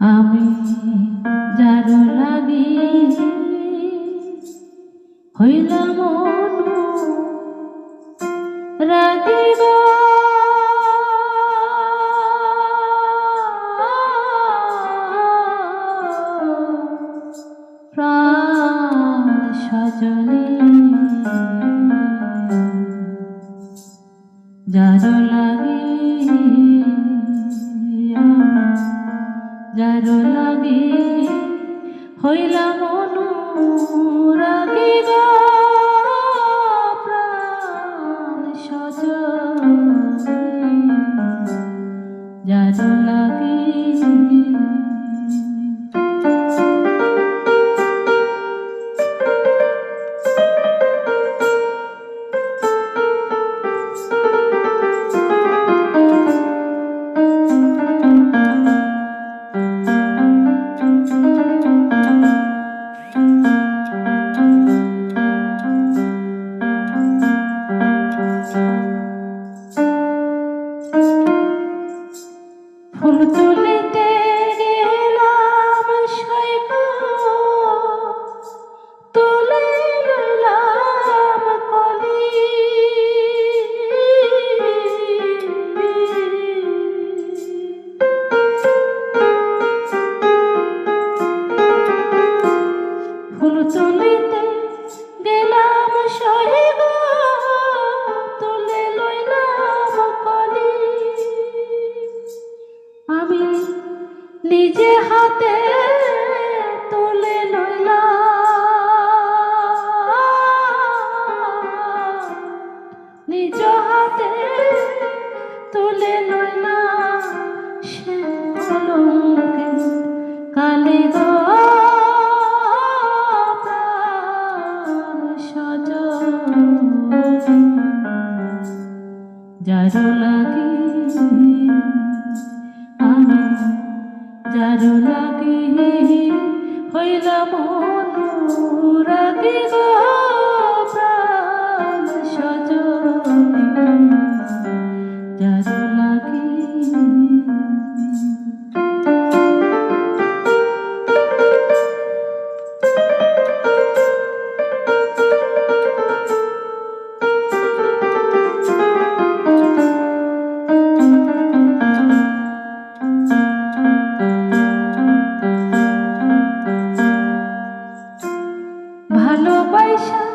আমি যার লাগি হইলাম রাগিবা প্রাণ সজনী যার লাগি যার লাগি হইলাম অনুরাগী গো প্রাণ সজনী। যার লাগি ফুল তুলিতে গেলাম সৈক তুলে লইলাম কলি। ফুল তুলিতে নিজে হাতে তুলে লইলাম নিজ হাতে তুলে লইলাম সে কালি যার লাগি হাজার লাগি হইলা মনুরাগি গো প্রাণ সজনে। যার Krishna